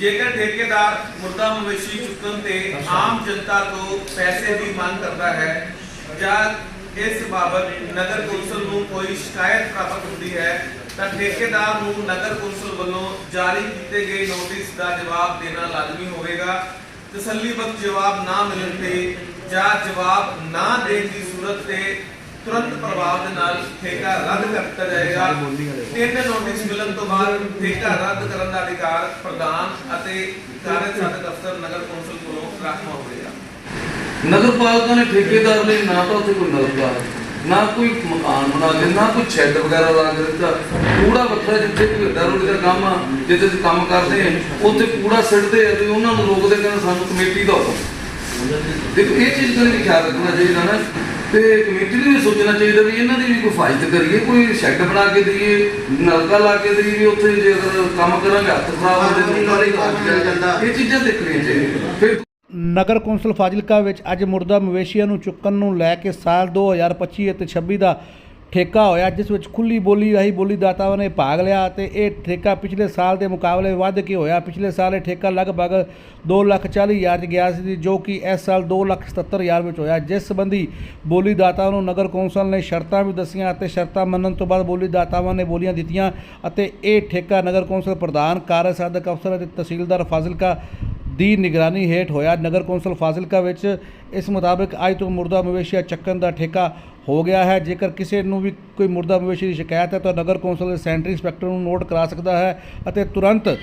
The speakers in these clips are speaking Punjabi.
ਜੇਕਰ ਠੇਕੇਦਾਰ ਮੁਰਦਾ ਮਵੇਸ਼ੀ ਚੁੱਕਣ ਤੇ ਆਮ ਜਨਤਾ ਤੋਂ ਪੈਸੇ ਦੀ ਮੰਗ ਕਰਦਾ ਹੈ, ਜਾਂ ਇਸ ਬਾਬਤ ਨਗਰ ਕੌਂਸਲ ਨੂੰ ਕੋਈ ਸ਼ਿਕਾਇਤ ਪ੍ਰਾਪਤ ਹੁੰਦੀ ਹੈ, ਤਾਂ ਠੇਕੇਦਾਰ ਨੂੰ ਨਗਰ ਕੌਂਸਲ ਵੱਲੋਂ ਜਾਰੀ ਕੀਤੇ ਗਏ ਨੋਟਿਸ ਦਾ ਜਵਾਬ ਦੇਣਾ ਲਾਜ਼ਮੀ ਹੋਵੇਗਾ। ਤਸੱਲੀਬਖਸ਼ ਜਵਾਬ ਨਾ ਮਿਲਣ ਤੇ ਜਾਂ ਜਵਾਬ ਨਾ ਦੇਣ ਦੀ ਸੂਰਤ ਤੇ ਤੁਰੰਤ ਪ੍ਰਭਾਵ ਦੇ ਨਾਲ ਠੇਕਾ ਰੱਦ ਕਰ ਦਿੱਤਾ ਜਾਏਗਾ। ਤਿੰਨ ਨੋਟਿਸ ਮਿਲਣ ਤੋਂ ਬਾਅਦ ਠੇਕਾ ਰੱਦ ਕਰਨ ਦਾ ਅਧਿਕਾਰ ਪ੍ਰਧਾਨ ਅਤੇ ਕਾਰਜ ਸਾਧਕ ਅਫਸਰ ਨਗਰ ਕੌਂਸਲ ਕੋਲੋਂ ਰਾਖਵਾ ਹੋਵੇਗਾ ਨਗਰ ਪਾਲਿਕਾ ਨੇ ਠੇਕੇਦਾਰ ਲਈ ਨਾ ਤਾਂ ਉੱਥੇ ਕੋਈ ਨਲਕਾ ਨਾ ਕੋਈ ਮਕਾਨ ਬਣਾ ਕੇ ਨਾ ਕੋਈ ਸ਼ੈੱਡ ਵਗੈਰਾ ਲਾ ਕੇ ਦਿੱਤਾ। ਕੂੜਾ ਵੱਖਰਾ ਜਿੱਥੇ ਕੋਈ ਦਰੋੜੀ ਦਾ ਕੰਮ ਆ ਜਿੱਥੇ ਅਸੀਂ ਕੰਮ ਕਰਦੇ ਆ ਉੱਥੇ ਕੂੜਾ ਸਿੱਟਦੇ ਆ ਤੇ ਉਹਨਾਂ ਨੂੰ ਰੋਕਦੇ ਕਹਿੰਦੇ ਸਾਨੂੰ ਕਮੇਟੀ ਦਾ ਦੇਖੋ ਇਹ ਚੀਜ਼ ਦਾ ਵੀ ਖਿਆਲ ਰੱਖਣਾ ਚਾਹੀਦਾ ਨਾ। ਤੇ ਕਮੇਟੀ ਨੂੰ ਵੀ ਸੋਚਣਾ ਚਾਹੀਦਾ ਵੀ ਇਹਨਾਂ ਦੀ ਵੀ ਕੋਈ ਫਾਇਦਾ ਕਰੀਏ ਕੋਈ ਸ਼ੈੱਡ ਬਣਾ ਕੇ ਦਈਏ ਨਲਕਾ ਲਾ ਕੇ ਦਈਏ ਵੀ ਉੱਥੇ ਜੇ ਅਗਰ ਕੰਮ ਕਰਾਂਗੇ ਹੱਥ ਖਰਾਬ ਹੋ ਜਾਂਦੇ ਇਹ ਚੀਜ਼ਾਂ ਦੇਖਣੀਆਂ ਚਾਹੀਦੀਆਂ। ਫਿਰ ਨਗਰ ਕੌਂਸਲ ਫਾਜ਼ਿਲਕਾ ਵਿੱਚ ਅੱਜ ਮੁਰਦਾ ਮਵੇਸ਼ੀਆਂ ਨੂੰ ਚੁੱਕਣ ਨੂੰ ਲੈ ਕੇ ਸਾਲ 2025 ਅਤੇ 26 ਦਾ ਠੇਕਾ ਹੋਇਆ ਜਿਸ ਵਿੱਚ ਖੁੱਲੀ ਬੋਲੀ ਰਾਹੀਂ ਬੋਲੀ ਦਾਤਾਵਾਂ ਨੇ ਭਾਗ ਲਿਆ ਅਤੇ ਇਹ ਠੇਕਾ ਪਿਛਲੇ ਸਾਲ ਦੇ ਮੁਕਾਬਲੇ ਵੱਧ ਕੇ ਹੋਇਆ। ਪਿਛਲੇ ਸਾਲ ਇਹ ਠੇਕਾ ਲਗਭਗ 2,40,000 'ਚ ਗਿਆ ਸੀ ਜੋ ਕਿ ਇਸ ਸਾਲ 2,77,000 ਵਿੱਚ ਹੋਇਆ। ਜਿਸ ਸੰਬੰਧੀ ਬੋਲੀ ਦਾਤਾਵਾਂ ਨੂੰ ਨਗਰ ਕੌਂਸਲ ਨੇ ਸ਼ਰਤਾਂ ਵੀ ਦੱਸੀਆਂ ਅਤੇ ਸ਼ਰਤਾਂ ਮੰਨਣ ਤੋਂ ਬਾਅਦ ਬੋਲੀ ਦਾਤਾਵਾਂ ਨੇ ਬੋਲੀਆਂ ਦਿੱਤੀਆਂ ਅਤੇ ਇਹ ਠੇਕਾ ਨਗਰ ਕੌਂਸਲ ਪ੍ਰਧਾਨ ਕਾਰਜ ਸਾਧਕ ਅਫਸਰ ਅਤੇ ਤਹਿਸੀਲਦਾਰ ਫਾਜ਼ਿਲਕਾ ਦੀ ਨਿਗਰਾਨੀ ਹੇਠ ਹੋਇਆ। ਨਗਰ ਕੌਂਸਲ ਫਾਜ਼ਿਲਕਾ ਵਿੱਚ ਇਸ ਮੁਤਾਬਕ ਅੱਜ ਤੋਂ ਮੁਰਦਾ ਮਵੇਸ਼ੀਆ ਚੱਕਣ ਦਾ ਠੇਕਾ ਹੋ ਗਿਆ ਹੈ। ਜੇਕਰ ਕਿਸੇ ਨੂੰ ਵੀ ਕੋਈ ਮੁਰਦਾ ਮਵੇਸ਼ੀ ਦੀ ਸ਼ਿਕਾਇਤ ਹੈ ਤਾਂ ਨਗਰ ਕੌਂਸਲ ਦੇ ਸੈਂਟਰੀ ਇੰਸਪੈਕਟਰ ਨੂੰ ਨੋਟ ਕਰਾ ਸਕਦਾ ਹੈ ਅਤੇ ਤੁਰੰਤ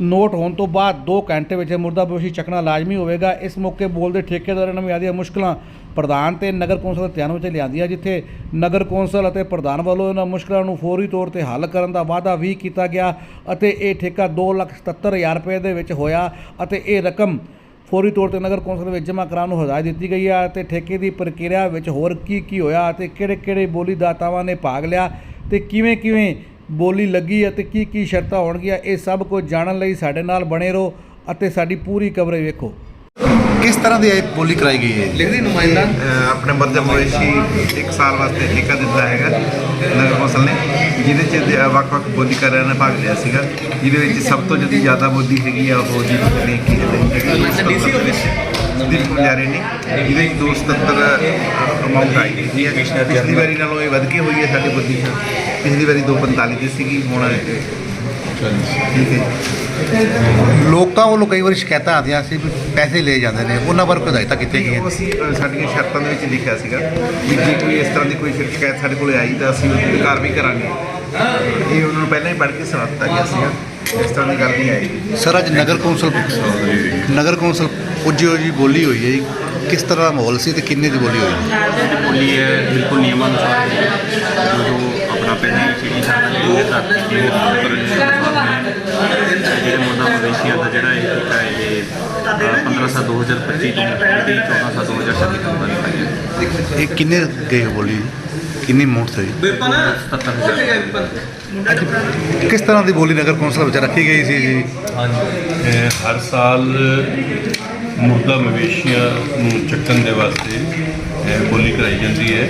ਨੋਟ ਹੋਣ ਤੋਂ ਬਾਅਦ 2 ਘੰਟੇ ਵਿੱਚ ਮੁਰਦਾ ਮਵੇਸ਼ੀ ਚੱਕਣਾ ਲਾਜ਼ਮੀ ਹੋਵੇਗਾ। ਇਸ ਮੌਕੇ ਬੋਲਦੇ ਠੇਕੇਦਾਰਾਂ ਨੇ ਵੀ ਆਦੀਆਂ ਮੁਸ਼ਕਲਾਂ ਪ੍ਰਧਾਨ ਤੇ ਨਗਰ ਕੌਂਸਲ ਦੇ ਧਿਆਨ ਵਿੱਚ ਲਿਆਂਦੀਆਂ ਜਿੱਥੇ ਨਗਰ ਕੌਂਸਲ ਅਤੇ ਪ੍ਰਧਾਨ ਵੱਲੋਂ ਇਹਨਾਂ ਮੁਸ਼ਕਲਾਂ ਨੂੰ ਫੌਰੀ ਤੌਰ ਤੇ ਹੱਲ ਕਰਨ ਦਾ ਵਾਅਦਾ ਵੀ ਕੀਤਾ ਗਿਆ ਅਤੇ ਇਹ ਠੇਕਾ 2,77,000 ਰੁਪਏ ਦੇ ਵਿੱਚ ਹੋਇਆ ਅਤੇ ਇਹ ਰਕਮ ਫੌਰੀ ਤੌਰ ਤੇ ਨਗਰ ਕੌਂਸਲ ਵਿੱਚ ਜਮ੍ਹਾਂ ਕਰਾਉਣ ਨੂੰ ਹਦਾਇਤ ਦਿੱਤੀ ਗਈ ਹੈ ਅਤੇ ਠੇਕੇ ਦੀ ਪ੍ਰਕਿਰਿਆ ਵਿੱਚ ਹੋਰ ਕੀ ਕੀ ਹੋਇਆ ਅਤੇ ਕਿਹੜੇ ਕਿਹੜੇ ਬੋਲੀ ਦਾਤਾਵਾਂ ਨੇ ਭਾਗ ਲਿਆ ਤੇ ਕਿਵੇਂ ਕਿਵੇਂ ਬੋਲੀ ਲੱਗੀ ਅਤੇ ਕੀ ਕੀ ਸ਼ਰਤਾਂ ਹੋਣਗੀਆਂ ਇਹ ਸਭ ਕੁਝ ਜਾਣਨ ਲਈ ਸਾਡੇ ਨਾਲ ਬਣੇ ਰਹੋ ਅਤੇ ਸਾਡੀ ਪੂਰੀ ਕਵਰੇਜ ਵੇਖੋ। ਕਿਸ ਤਰ੍ਹਾਂ ਦੀ ਇਹ ਬੋਲੀ ਕਰਾਈ ਗਈ ਹੈ? ਲਿਖਦੀ ਨੁਮਾਇੰਦਾ। ਆਪਣੇ ਮੱਧ ਮਵੇਸ਼ੀ ਇੱਕ ਸਾਲ ਵਾਸਤੇ ਠੇਕਾ ਦਿੱਤਾ ਹੈਗਾ ਨਗਰ ਕੌਂਸਲ ਨੇ। ਜਿਹਦੇ ਚ ਵੱਖ-ਵੱਖ ਬੋਲੀਕਾਰਾਂ ਨੇ ਭਾਗ ਲਿਆ ਸੀਗਾ। ਜਿਹਦੇ ਵਿੱਚ ਸਭ ਤੋਂ ਜਿਹੜੀ ਜ਼ਿਆਦਾ ਬੋਲੀ ਹੈਗੀ ਆ ਉਹ ਜੀ ਨੇ ਕੀ ਹੈਗੀ ਡੀਸੀ ਆਫਿਸ ਗੁਜਾਰੇ ਨੇ। ਜਿਹਦੇ ਵਿੱਚ 277 ਅਮਾਉਂਟ ਆਈ ਹੈਗੀ ਹੈ ਪਿਛਲੀ ਵਾਰੀ ਨਾਲੋਂ ਇਹ ਵੱਧ ਕੇ ਹੋਈ ਹੈ ਸਾਡੀ ਬੋਲੀ ਪਿਛਲੀ ਵਾਰੀ 245 ਦੀ ਸੀਗੀ ਹੁਣ ਠੀਕ ਹੈ। ਲੋਕਾਂ ਵੱਲੋਂ ਕਈ ਵਾਰੀ ਸ਼ਿਕਾਇਤਾਂ ਆਉਂਦੀਆਂ ਸੀ ਵੀ ਪੈਸੇ ਲਏ ਜਾਂਦੇ ਨੇ ਉਹਨਾਂ ਬਾਰੇ ਕੋਈ ਹਦਾਇਤਾਂ ਕੀਤੀਆਂ ਗਈਆਂ? ਉਹ ਅਸੀਂ ਅ, ਸਾਡੀਆਂ ਸ਼ਰਤਾਂ ਦੇ ਵਿੱਚ ਲਿਖਿਆ ਸੀਗਾ ਵੀ ਜੇ ਕੋਈ ਇਸ ਤਰ੍ਹਾਂ ਦੀ ਕੋਈ ਸ਼ਿਕਾਇਤ ਸਾਡੇ ਕੋਲ ਆਈ ਤਾਂ ਅਸੀਂ ਉਹਦੀ ਕਾਰਵਾਈ ਕਰਾਂਗੇ। ਇਹ ਉਹਨਾਂ ਨੂੰ ਪਹਿਲਾਂ ਹੀ ਪੜ੍ਹ ਕੇ ਸੁਣਾ ਦਿੱਤਾ ਗਿਆ ਸੀਗਾ ਇਸ ਤਰ੍ਹਾਂ ਦੀ ਗੱਲ ਨਹੀਂ ਆਈ। ਸਰ ਅੱਜ ਨਗਰ ਕੌਂਸਲ ਨਗਰ ਕੌਂਸਲ ਪੁੱਜੀ ਹੋਈ ਜੀ ਬੋਲੀ ਹੋਈ ਹੈ ਜੀ। ਕਿਸ ਤਰ੍ਹਾਂ ਦਾ ਮਾਹੌਲ ਸੀ ਤੇ ਕਿੰਨੇ ਦੀ ਬੋਲੀ ਹੋਈ? ਬੋਲੀ ਹੈ ਬਿਲਕੁਲ ਨਿਯਮਾਨੁਸਾਰ ਹੈ। ਜੋ ਜੋ ਆਪਣਾ ਪਹਿਲੀ ਸਿਟੀ ਸਾਡਾ ਜਿਹੜੇ ਤੱਕ ਜਿਹੜੇ ਉੱਪਰ ਜਿਹੜੇ ਮੁੱਦਾ ਮਵੇਸ਼ੀਆਂ ਦਾ ਜਿਹੜਾ ਇਹ ਟੀਕਾ ਹੈ ਇਹ 15 ਸਾ 2025 ਤੋਂ ਜਿਹੜੀ 14 ਸਾ 2026 ਤੱਕ ਦਾ ਗਿਆ। ਇਹ ਕਿੰਨੇ ਗਏ ਬੋਲੀ? ਕਿੰਨੀ ਅਮਾਉਂਟ ਸੀ 77000 ਕਿਸ ਤਰ੍ਹਾਂ ਦੀ ਬੋਲੀ ਨਗਰ ਕੌਂਸਲ ਵਿੱਚ ਰੱਖੀ ਗਈ ਸੀ ਜੀ? ਇਹ ਹਰ ਸਾਲ ਮੁਰਦਾ ਮਵੇਸ਼ੀਆਂ ਨੂੰ ਚੱਕਣ ਦੇ ਵਾਸਤੇ ਬੋਲੀ ਕਰਾਈ ਜਾਂਦੀ ਹੈ।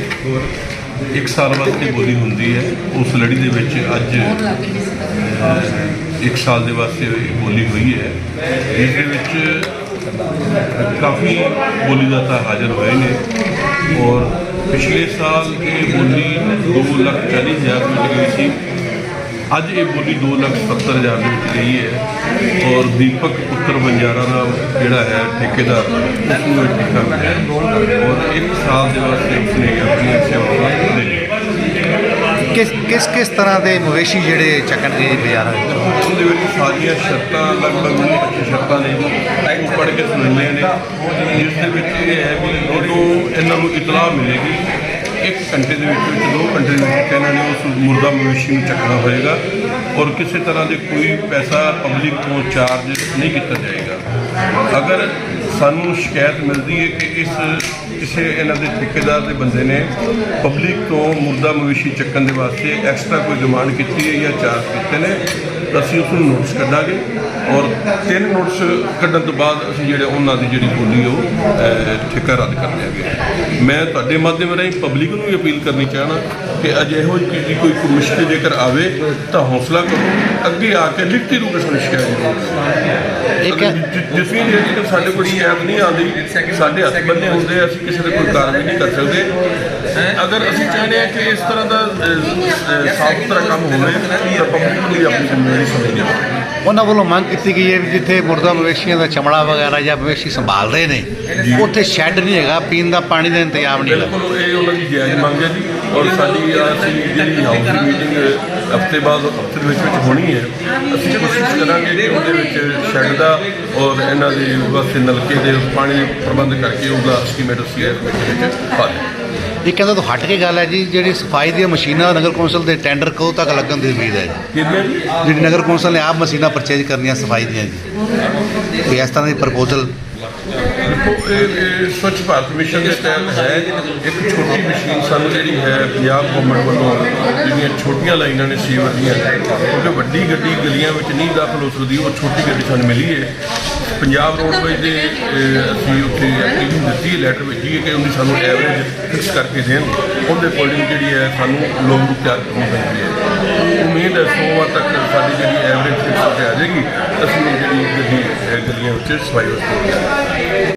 ਇੱਕ ਸਾਲ ਵਾਸਤੇ ਬੋਲੀ ਹੁੰਦੀ ਹੈ। ਉਸ ਲੜੀ ਦੇ ਵਿੱਚ ਅੱਜ ਇੱਕ ਸਾਲ ਦੇ ਵਾਸਤੇ ਬੋਲੀ ਹੋਈ ਹੈ। ਇਸ ਦੇ ਵਿੱਚ ਕਾਫੀ ਬੋਲੀਦਾਤਾ ਹਾਜ਼ਰ ਹੋਏ ਨੇ ਔਰ ਪਿਛਲੇ ਸਾਲ ਇਹ ਬੋਲੀ 2 ਲੱਖ ਚਾਲੀ ਹਜ਼ਾਰ ਵਿੱਚ ਗਈ ਸੀ। ਅੱਜ ਇਹ ਬੋਲੀ 2 ਲੱਖ 70 ਹਜ਼ਾਰ ਦੇ ਵਿੱਚ ਗਈ ਹੈ ਔਰ ਦੀਪਕ ਪੁੱਤਰ ਬੰਜਾਰਾ ਦਾ ਜਿਹੜਾ ਹੈ ਠੇਕੇਦਾਰ ਉਸ ਨੂੰ ਇਹ ਠੇਕਾ ਮਿਲਿਆ। ਔਰ ਇੱਕ ਸਾਲ ਦੇ ਵਾਸਤੇ ਉਸਨੇ ਆਪਣੀਆਂ ਸੇਵਾਵਾਂ ਦੇ ਕਿਸ ਕਿਸ ਕਿਸ ਤਰ੍ਹਾਂ ਦੇ ਮਵੇਸ਼ੀ ਜਿਹੜੇ ਚੱਕਣਗੇ ਬਾਜ਼ਾਰਾਂ ਵਿੱਚ? ਉਹਦੇ ਵਿੱਚ ਸਾਰੀਆਂ ਸ਼ਰਤਾਂ ਲਗਭਗ 25 ਸ਼ਰਤਾਂ ਨੇ। ਉਹ ਪੜ੍ਹ ਕੇ ਸੁਣਾਈਆਂ ਨੇ। ਜਿਸ ਦੇ ਵਿੱਚ ਇਹ ਹੈ ਵੀ ਜਦੋਂ ਇਹਨਾਂ ਨੂੰ ਇਤਲਾਹ ਮਿਲੇਗੀ। ਇੱਕ ਘੰਟੇ ਦੇ ਵਿੱਚ ਵਿੱਚ, ਦੋ ਘੰਟੇ ਦੇ ਵਿੱਚ ਇਹਨਾਂ ਨੇ ਉਸ ਮੁਰਦਾ ਮਵੇਸ਼ੀ ਨੂੰ ਚੱਕਣਾ ਹੋਏਗਾ ਔਰ ਕਿਸੇ ਤਰ੍ਹਾਂ ਦੇ ਕੋਈ ਪੈਸਾ ਪਬਲਿਕ ਤੋਂ ਚਾਰਜ ਨਹੀਂ ਕੀਤਾ ਜਾਏਗਾ। ਅਗਰ ਸਾਨੂੰ ਸ਼ਿਕਾਇਤ ਮਿਲਦੀ ਹੈ ਕਿ ਇਸ ਕਿਸੇ ਇਹਨਾਂ ਦੇ ਠੇਕੇਦਾਰ ਦੇ ਬੰਦੇ ਨੇ ਪਬਲਿਕ ਤੋਂ ਮੁਰਦਾ ਮਵੇਸ਼ੀ ਚੱਕਣ ਦੇ ਵਾਸਤੇ ਐਕਸਟਰਾ ਕੋਈ ਡਿਮਾਂਡ ਕੀਤੀ ਹੈ ਜਾਂ ਚਾਰਜ ਕੀਤੇ ਨੇ, ਤਾਂ ਅਸੀਂ ਉਸ ਨੂੰ ਨੋਟਿਸ ਕੱਢਾਂਗੇ ਔਰ ਤਿੰਨ ਨੋਟਿਸ ਕੱਢਣ ਤੋਂ ਬਾਅਦ ਅਸੀਂ ਜਿਹੜੇ ਉਹਨਾਂ ਦੀ ਜਿਹੜੀ ਬੋਲੀ ਉਹ ਠੇਕਾ ਰੱਦ ਕਰ ਦਿਆਂਗੇ। ਮੈਂ ਤੁਹਾਡੇ ਮਾਧਿਅਮ ਰਾਹੀਂ ਪਬਲਿਕ ਨੂੰ ਵੀ ਅਪੀਲ ਕਰਨੀ ਚਾਹਣਾ ਕਿ ਅਜੇ ਇਹੋ ਜਿਹੀ ਕੋਈ ਕੋਈ ਜੇਕਰ ਆਵੇ ਤਾਂ ਹੌਸਲਾ ਕਰੋ, ਅੱਗੇ ਆ ਕੇ ਲਿਖਤੀ ਰੂਪ ਵਿੱਚ ਸ਼ਿਕਾਇਤ ਕਰੋ। ਇੱਕ ਜਿਸ ਜਿਹੜੀ ਸਾਡੇ ਕੋਲ ਐਪ ਨਹੀਂ ਆਉਂਦੀ ਸਾਡੇ ਹੱਥ ਬੰਨੇ ਹੁੰਦੇ ਆ, ਅਸੀਂ ਕਿਸੇ ਦੇ ਕੋਈ ਕਾਰਵਾਈ ਨਹੀਂ ਕਰ ਸਕਦੇ। ਅਗਰ ਅਸੀਂ ਚਾਹੁੰਦੇ ਹਾਂ ਕਿ ਇਸ ਤਰ੍ਹਾਂ ਦਾ ਸਾਫ਼ ਸੁਥਰਾ ਕੰਮ ਹੋਵੇ ਤਾਂ ਪਬਲਿਕ ਵੀ ਆਪਣੀ ਜ਼ਿੰਮੇਵਾਰੀ ਸਮਝਣੀ ਉਹਨਾਂ ਵੱਲੋਂ ਮੰਗ ਕੀਤੀ ਗਈ ਹੈ ਵੀ ਜਿੱਥੇ ਮੁਰਦਾ ਮਵੇਸ਼ੀਆਂ ਦਾ ਚਮੜਾ ਵਗੈਰਾ ਜਾਂ ਮਵੇਸ਼ੀ ਸੰਭਾਲ ਰਹੇ ਨੇ ਉੱਥੇ ਸ਼ੈੱਡ ਨਹੀਂ ਹੈਗਾ ਪੀਣ ਦਾ ਪਾਣੀ ਦਾ ਇੰਤਜ਼ਾਮ ਨਹੀਂ ਹੈਗਾ। ਬਿਲਕੁਲ ਇਹ ਉਹਨਾਂ ਦੀ ਜਾਇਜ਼ ਮੰਗ ਹੈ ਜੀ। ਔਰ ਸਾਡੀ ਜਿਹੜੀ ਹਾਊਸ ਮੀਟਿੰਗ ਹਫ਼ਤੇ ਬਾਅਦ ਹਫ਼ਤੇ ਦੇ ਵਿੱਚ ਵਿੱਚ ਹੋਣੀ ਹੈ। ਅਸੀਂ ਕੋਸ਼ਿਸ਼ ਕਰਾਂਗੇ ਕਿ ਉਹਦੇ ਵਿੱਚ ਸ਼ੈੱਡ ਦਾ ਔਰ ਇਹਨਾਂ ਦੇ ਵਾਸਤੇ ਨਲਕੇ ਦੇ ਪਾਣੀ ਦੇ ਪ੍ਰਬੰਧ ਕਰਕੇ ਉਹਦਾ ਐਸਟੀਮੇਟ ਅਸੀਂ ਇਸ ਵਿੱਚ ਪਾ ਦਿਆਂਗੇ ਇਹ ਕਹਿੰਦਾ ਤੋਂ ਹਟ ਕੇ ਗੱਲ ਹੈ ਜੀ ਜਿਹੜੀ ਸਫ਼ਾਈ ਦੀਆਂ ਮਸ਼ੀਨਾਂ ਨਗਰ ਕੌਂਸਲ ਦੇ ਟੈਂਡਰ ਕਦੋਂ ਤੱਕ ਲੱਗਣ ਦੀ ਉਮੀਦ ਹੈ ਜੀ। ਜਿਹੜੀ ਨਗਰ ਕੌਂਸਲ ਨੇ ਆਪ ਮਸ਼ੀਨਾਂ ਪਰਚੇਜ ਕਰਨੀਆਂ ਸਫ਼ਾਈ ਦੀਆਂ ਜੀ। ਕੋਈ ਇਸ ਤਰ੍ਹਾਂ ਦੀ ਪ੍ਰਪੋਜ਼ਲ ਦੇਖੋ ਇਹ ਸਵੱਛ ਭਾਰਤ ਮਿਸ਼ਨ ਦੇ ਤਹਿਤ ਹੈ। ਇੱਕ ਛੋਟੀ ਮਸ਼ੀਨ ਸਾਨੂੰ ਜਿਹੜੀ ਹੈ, ਪੰਜਾਬ ਗਵਰਨਮੈਂਟ ਵੱਲੋਂ ਜਿਹੜੀਆਂ ਛੋਟੀਆਂ ਲਾਈਨਾਂ ਨੇ ਸੀਵਰ ਦੀਆਂ ਕਿਉਂਕਿ ਵੱਡੀ ਗੱਡੀ ਗਲੀਆਂ ਵਿੱਚ ਨਹੀਂ ਦਾਖਲ ਹੋ ਸਕਦੀ, ਉਹ ਛੋਟੀ ਗੱਡੀ ਸਾਨੂੰ ਮਿਲੀ ਹੈ। ਪੰਜਾਬ ਰੋਡਵੇਜ਼ ਦੇ ਅਸੀਂ ਉੱਥੇ ਐਪਲੀਕੇਸ਼ਨ ਦਿੱਤੀ ਹੈ ਲੈਟਰ ਭੇਜੀ ਹੈ ਕਿ ਉਹਦੀ ਸਾਨੂੰ ਐਵਰੇਜ ਫਿਕਸ ਕਰਕੇ ਦੇਣ। ਉਹਦੇ ਅਕੋਰਡਿੰਗ ਜਿਹੜੀ ਹੈ, ਸਾਨੂੰ ਲੋਨ ਨੂੰ ਤਿਆਰ ਕਰਨੀ ਪੈਂਦੀ ਹੈ। ਉਮੀਦ ਹੈ ਸੋਮਵਾਰ ਤੱਕ ਸਾਡੀ ਜਿਹੜੀ ਐਵਰੇਜ ਫਿਕਸ ਹੋ ਆ ਜਾਏਗੀ। ਅਸੀਂ ਉਹ ਜਿਹੜੀ ਗੱਡੀ ਗਲੀਆਂ ਵਿੱਚ ਸਫ਼ਾਈ ਵਾਸਤੇ